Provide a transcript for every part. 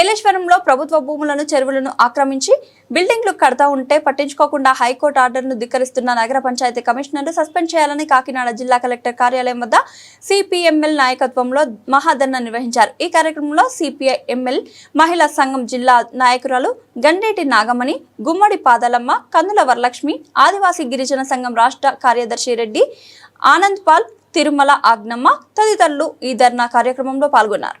ఏలేశ్వరంలో ప్రభుత్వ భూములను చెరువులను ఆక్రమించి బిల్డింగ్లు కడతా ఉంటే పట్టించుకోకుండా హైకోర్టు ఆర్డర్ను ధిక్కరిస్తున్న నగర పంచాయతీ కమిషనర్ను సస్పెండ్ చేయాలని కాకినాడ జిల్లా కలెక్టర్ కార్యాలయం వద్ద సిపిఎంఎల్ నాయకత్వంలో మహాధర్నా నిర్వహించారు. ఈ కార్యక్రమంలో సిపిఐ ఎంఎల్ మహిళా సంఘం జిల్లా నాయకురాలు గండేటి నాగమణి గుమ్మడి పాదలమ్మ కందుల వరలక్ష్మి ఆదివాసీ గిరిజన సంఘం రాష్ట్ర కార్యదర్శి రెడ్డి ఆనంద్ పాల్ తిరుమల ఆగ్నమ్మ తదితరులు ఈ ధర్నా కార్యక్రమంలో పాల్గొన్నారు.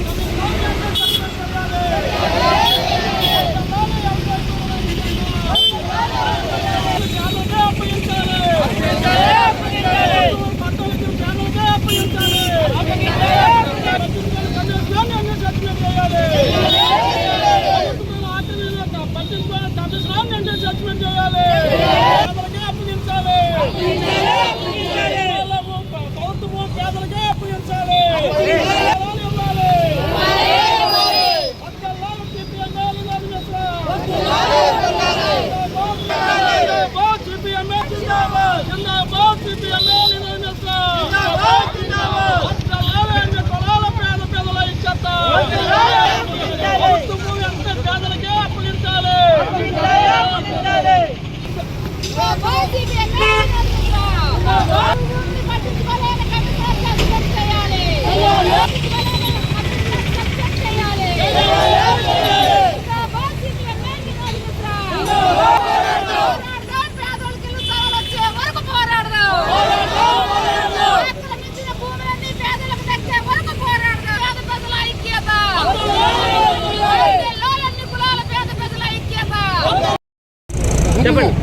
చెప్పండి.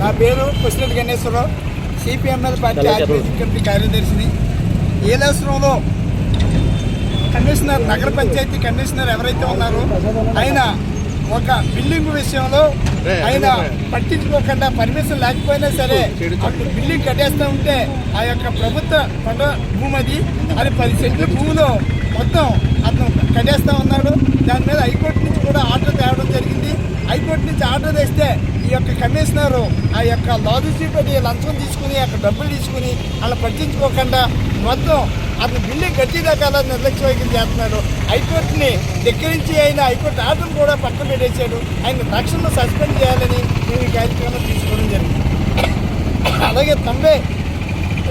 నా పేరు president Ganeswararao. CPML party organizing committee కార్యదర్శిని. ఏలేశ్వరంలో కమిషనర్ నగర పంచాయతీ కమిషనర్ ఎవరైతే ఉన్నారో ఆయన ఒక బిల్డింగ్ విషయంలో ఆయన పట్టించుకోకుండా పర్మిషన్ లేకపోయినా సరే అక్కడ బిల్డింగ్ కట్టేస్తూ ఉంటే ఆ యొక్క ప్రభుత్వ కొండ భూమి అది. అది పది సెంట్ల భూమిలో మొత్తం అతను కట్టేస్తూ ఉన్నాడు. దాని మీద హైకోర్టు నుంచి కూడా ఆర్డర్ తేవడం జరిగింది హైకోర్టు నుంచి ఆర్డర్ ఇస్తే ఈ యొక్క కమిషనరు ఆ యొక్క లాజిస్టీ పెట్టి లంచం తీసుకుని అక్కడ డబ్బులు తీసుకుని అలా పట్టించుకోకుండా మొత్తం అతను బిల్డింగ్ కట్టేదాకా నిర్లక్ష్య వైఖరి చేస్తున్నాడు. హైకోర్టుని ధిక్కరించి ఆయన హైకోర్టు ఆర్డర్ కూడా పక్కన పెట్టేశాడు. ఆయన తక్షణం సస్పెండ్ చేయాలని మేము ఈ కార్యక్రమం తీసుకోవడం జరిగింది. అలాగే తొంభై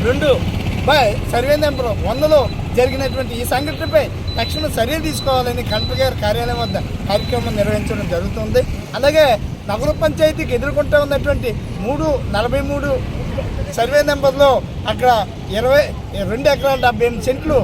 రెండు బై సర్వే నెంబర్ వందలో జరిగినటువంటి ఈ సంఘటనపై తక్షణ చర్యలు తీసుకోవాలని కలెక్టర్ గారి కార్యాలయం వద్ద కార్యక్రమం నిర్వహించడం జరుగుతుంది. అలాగే నగర పంచాయతీకి ఎదుర్కొంటూ ఉన్నటువంటి మూడు నలభై మూడు సర్వే నెంబర్లో అక్కడ ఇరవై రెండు ఎకరాల డెబ్బై ఎనిమిది సెంట్లు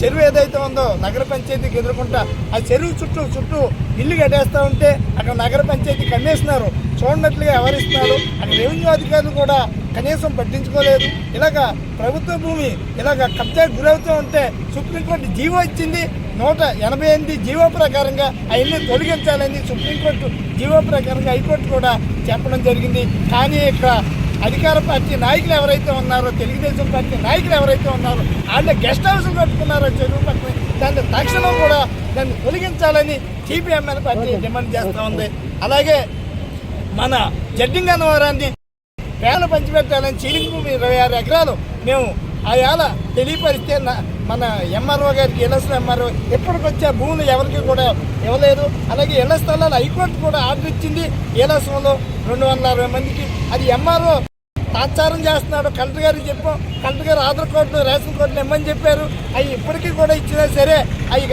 చెరువు ఏదైతే ఉందో నగర పంచాయతీకి ఎదుర్కొంటా ఆ చెరువు చుట్టూ చుట్టూ ఇల్లు కట్టేస్తూ ఉంటే అక్కడ నగర పంచాయతీ కమ్మేస్తున్నారు. చూడనట్లుగా వ్యవహరిస్తున్నారు. అక్కడ రెవెన్యూ అధికారులు కూడా కనీసం పట్టించుకోలేదు. ఇలాగ ప్రభుత్వ భూమి ఇలాగ కబ్జా గురవుతూ ఉంటే సుప్రీంకోర్టు జీవో ఇచ్చింది. నూట ఎనభై ఎనిమిది జీవో ప్రకారంగా అవన్నీ తొలగించాలని సుప్రీంకోర్టు జీవో ప్రకారంగా హైకోర్టు కూడా చెప్పడం జరిగింది. కానీ ఇక్కడ అధికార పార్టీ నాయకులు ఎవరైతే ఉన్నారో తెలుగుదేశం పార్టీ నాయకులు ఎవరైతే ఉన్నారో వాళ్ళ గెస్ట్ హౌస్ కట్టుకున్నారో చెరువు పక్కన దాన్ని తక్షణం కూడా దాన్ని తొలగించాలని సిపిఎంఎల్ పార్టీ డిమాండ్ చేస్తూ ఉంది. అలాగే మన జడ్డింగ్ అన్నవరాన్ని పేదలు పంచిపెట్టాలని చీలింగ్ భూమి ఇరవై ఆరు ఎకరాలు మేము ఆ తెలియపరిస్తే మన ఎంఆర్ఓ గారికి ఎల్ఎస్ఓ ఎంఆర్ఓ ఎప్పటికొచ్చే భూములు ఎవరికి కూడా ఇవ్వలేదు. అలాగే ఇళ్ళ స్థలాలు హైకోర్టు కూడా ఆర్డర్ ఇచ్చింది. ఏలస్వంలో రెండు వందల అరవై మందికి. అది ఎంఆర్ఓ తాత్సారం చేస్తున్నాడు. కలెక్టర్ గారికి చెప్పాం. కలెక్టర్ గారు ఆధార్ కార్డులు రేషన్ కార్డులు ఇమ్మని చెప్పారు. అవి ఇప్పటికీ కూడా ఇచ్చినా సరే అవి